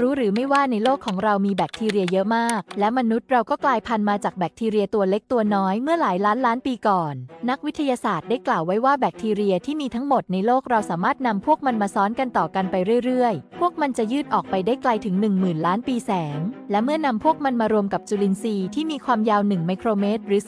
รู้หรือไม่ว่าในโลกของเรามีแบคทีเรียเยอะมาก และมนุษย์เราก็กลายพันธุ์มาจากแบคทีเรียตัวเล็กตัวน้อยเมื่อหลายล้านล้านปีก่อน นักวิทยาศาสตร์ได้กล่าวไว้ว่าแบคทีเรียที่มีทั้งหมดในโลกเราสามารถนำพวกมันมาซ้อนกันต่อกันไปเรื่อยๆ พวกมันจะยืดออกไปได้ไกลถึง 10,000 ล้านปีแสง และเมื่อนำพวกมันมารวมกับจุลินทรีย์ที่มีความยาว 1 ไมโครเมตร หรือ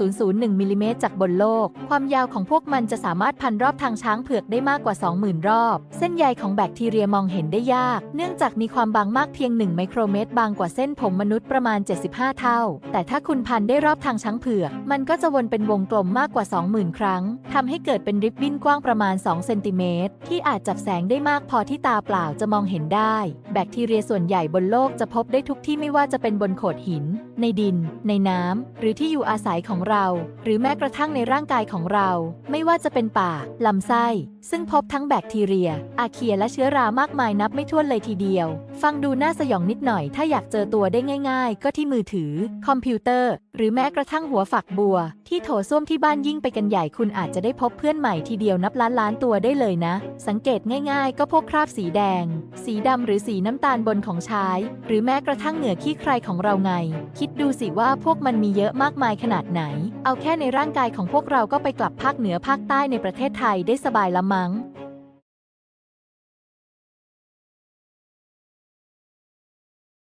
0.001มิลลิเมตรจากบนโลก ความยาวของพวกมันจะสามารถพันรอบทางช้างเผือกได้มากกว่า 20,000 รอบ เส้นใยของแบคทีเรียมองเห็นได้ยาก เนื่องจากมีความบางมากเพียง 1 ไมโครเมตร บางกว่าเส้นผมมนุษย์ประมาณ 75 เท่า แต่ถ้าคุณพันได้รอบทางช้างเผือก มันก็จะวนเป็นวงกลมมากกว่า 20,000 ครั้งทำให้เกิดเป็นริบบิ้นกว้างประมาณ 2 เซนติเมตร ที่อาจจับแสงได้มากพอที่ตาเปล่าจะมองเห็นได้ แบคทีเรียส่วนใหญ่บนโลกจะพบได้ทุกที่ไม่ว่าจะเป็นบนโขดหิน ในดิน ในน้ำหรือที่อยู่อาศัยของเรา หรือแม้กระทั่งในร่างกายของเรา ไม่ว่าจะเป็นปากลำไส้ซึ่งพบทั้งแบคทีเรีย อาเคียและเชื้อรามากมายนับไม่ถ้วนเลยทีเดียว ฟังดูน่าสยองนิดหน่อย ถ้าอยากเจอตัวได้ง่ายๆ ก็ที่มือถือ คอมพิวเตอร์ หรือแม้กระทั่งหัวฝักบัว ที่โถส้วมที่บ้านยิ่งไปกันใหญ่คุณอาจจะได้พบเพื่อนใหม่ทีเดียวนับล้านล้านตัวได้เลยนะ สังเกตง่ายๆ ก็พวกคราบสีแดง สีดำหรือสีน้ำตาลบนของชาย หรือแม้กระทั่งเหงื่อขี้ใครของเราไง คิดดูสิว่าพวกมันมีเยอะมากมายขนาดไหน เอาแค่ในร่างกายของพวกเราก็ไปกลับภาคเหนือภาคใต้ในประเทศไทยได้สบายละมัง้ง